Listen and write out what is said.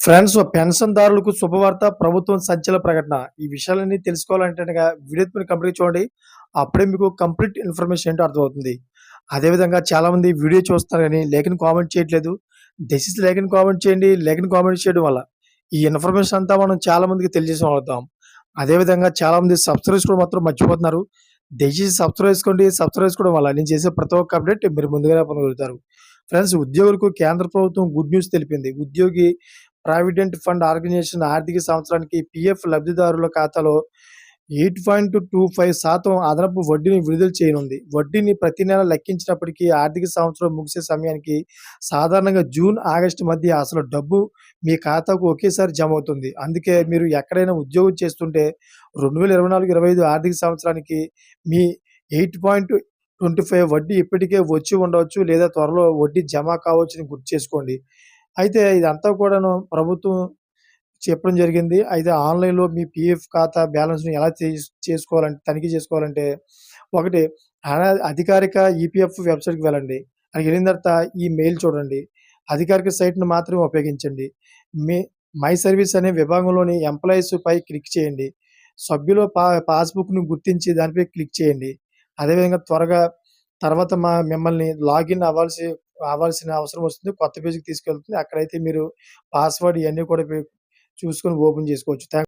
Friends పెన్షన్దారులకు శుభవార్త ప్రభుత్వం సంచల ప్రకటన. ఈ విషయాలన్నీ తెలుసుకోవాలంటే వీడియో కంప్లీట్ చూడండి. అప్పుడే మీకు కంప్లీట్ ఇన్ఫర్మేషన్ ఏంటో అర్థమవుతుంది. అదేవిధంగా చాలా మంది వీడియో చూస్తారు కానీ లేఖని కామెంట్ చేయట్లేదు. డెసిస్ లేఖని కామెంట్ చేయండి. లేఖని కామెంట్ చేయడం వల్ల ఈ ఇన్ఫర్మేషన్ అంతా మనం చాలా మందికి తెలియజేసి వాడుతాం అదేవిధంగా చాలా మంది సబ్స్క్రైబ్ కూడా మాత్రం మర్చిపోతున్నారు. దయచేసి సబ్స్క్రైబ్ చేసుకోండి. సబ్స్క్రైబ్ చేసుకోవడం వల్ల నేను చేసే ప్రతి ఒక్క అప్డేట్ మీరు ముందుగానే పొందగలుగుతారు. ఫ్రెండ్స్ ఉద్యోగులకు కేంద్ర ప్రభుత్వం గుడ్ న్యూస్ తెలిపింది. ఉద్యోగి ప్రావిడెంట్ ఫండ్ ఆర్గనైజేషన్ ఆర్థిక సంవత్సరానికి పిఎఫ్ లబ్ధిదారుల ఖాతాలో ఎయిట్ పాయింట్ టూ ఫైవ్ శాతం అదనపు వడ్డీని విడుదల చేయనుంది. వడ్డీని ప్రతి నెల లెక్కించినప్పటికీ ఆర్థిక సంవత్సరం ముగిసే సమయానికి సాధారణంగా జూన్ ఆగస్టు మధ్య అసలు డబ్బు మీ ఖాతాకు ఒకేసారి జమ అవుతుంది అందుకే మీరు ఎక్కడైనా ఉద్యోగం చేస్తుంటే రెండు వేల ఇరవై నాలుగు ఇరవై ఐదు ఆర్థిక సంవత్సరానికి మీ ఎయిట్ పాయింట్ ట్వంటీ ఫైవ్ వడ్డీ ఇప్పటికే వచ్చి ఉండవచ్చు లేదా త్వరలో వడ్డీ జమ కావచ్చు అని గుర్తు చేసుకోండి. అయితే ఇదంతా కూడాను ప్రభుత్వం చెప్పడం జరిగింది. అయితే ఆన్‌లైన్‌లో మీ పీఎఫ్ ఖాతా బ్యాలెన్స్‌ని ఎలా చేసుకోవాలంటే తనిఖీ చేసుకోవాలంటే ఒకటి అధికారిక ఈపీఎఫ్ వెబ్‌సైట్‌కి వెళ్ళండి. అక్కడికి వెళ్ళిన తర్వాత ఈ మెయిల్ చూడండి. అధికారిక సైట్‌ని మాత్రమే ఉపయోగించండి. మీ మై సర్వీస్ అనే విభాగంలోని ఎంప్లాయీస్పై క్లిక్ చేయండి. సభ్యుల పా పాస్‌బుక్‌ని గుర్తించి దానిపై క్లిక్ చేయండి. అదేవిధంగా త్వరగా తర్వాత మా మిమ్మల్ని లాగిన్ అవ్వాల్సి రావాల్సిన అవసరం వస్తుంది. కొత్త పేజీకి తీసుకెళ్తుంది. అక్కడైతే మీరు పాస్వర్డ్ ఇవన్నీ కూడా చూసుకొని ఓపెన్ చేసుకోవచ్చు. థ్యాంక్